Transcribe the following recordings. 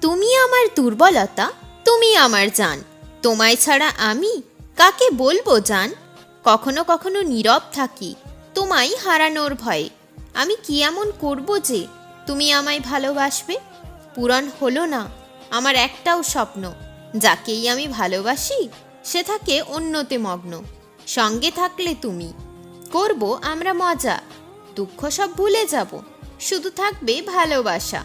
তুমি আমার দুর্বলতা, তুমি আমার জান। তোমায় ছাড়া আমি কাকে বলব, জান? কখনো কখনো নীরব থাকি, তোমায় হারানোর ভয়ে। আমি কি এমন করব যে তুমি আমায় ভালোবাসবে? পূরণ হলো না আমার একটাও স্বপ্ন। যাকেই আমি ভালোবাসি, সে থাকে অন্যতে মগ্ন। সঙ্গে থাকলে তুমি। করব আমরা মজা, দুঃখ সব ভুলে যাব। শুধু থাকবে ভালোবাসা।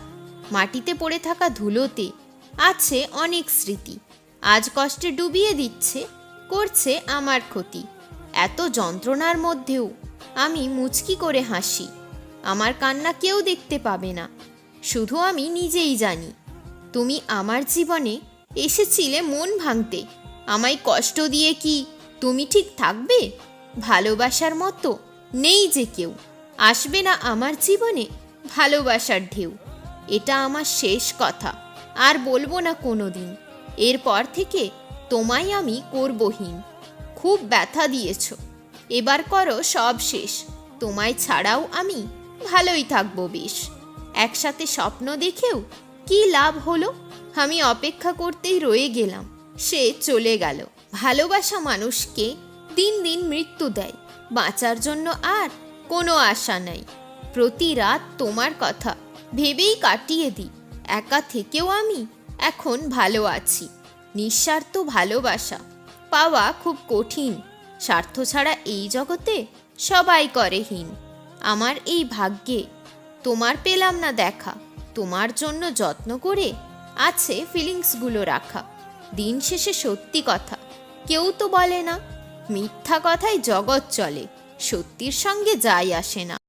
মাটিতে পড়ে থাকা ধুলোতে আছে অনেক স্মৃতি। আজ কষ্টে ডুবিয়ে দিচ্ছে, করছে আমার ক্ষতি। এত যন্ত্রণার মধ্যেও আমি মুচকি করে হাসি। আমার কান্না কেউ দেখতে পাবে না। শুধু আমি নিজেই জানি, তুমি আমার জীবনে এসেছিলে মন ভাঙতে। আমায় কষ্ট দিয়ে কি তুমি ঠিক থাকবে? ভালোবাসার মতো নেই যে কেউ। আসবে না আমার জীবনে ভালোবাসার ঢেউ। এটা আমার শেষ কথা। আর বলব না কোনো দিন এরপর থেকে তোমায় আমি করবহীন। খুব ব্যথা দিয়েছ। এবার করো সব শেষ। তোমায় ছাড়াও আমি ভালোই থাকব বেশ। একসাথে স্বপ্ন দেখেও কি লাভ হলো? আমি অপেক্ষা করতেই রয়ে গেলাম। সে চলে গেল। ভালোবাসা মানুষকে দিন দিন মৃত্যু দেয়। বাঁচার জন্য আর কোনো আশা নাই। প্রতি রাত তোমার কথা। ভেবেই কাটিয়ে দিই। একা থেকেও আমি এখন ভালো আছি। নিঃস্বার্থ ভালোবাসা পাওয়া খুব কঠিন। স্বার্থ ছাড়া এই জগতে সবাই করে হীন। আমার এই ভাগ্যে তোমার পেলাম না দেখা। তোমার জন্য যত্ন করে আছে ফিলিংসগুলো রাখা। দিন শেষে সত্যি কথা। কেউ তো বলে না, মিথ্যা কথায় জগৎ চলে। সত্যির সঙ্গে যাই আসে না।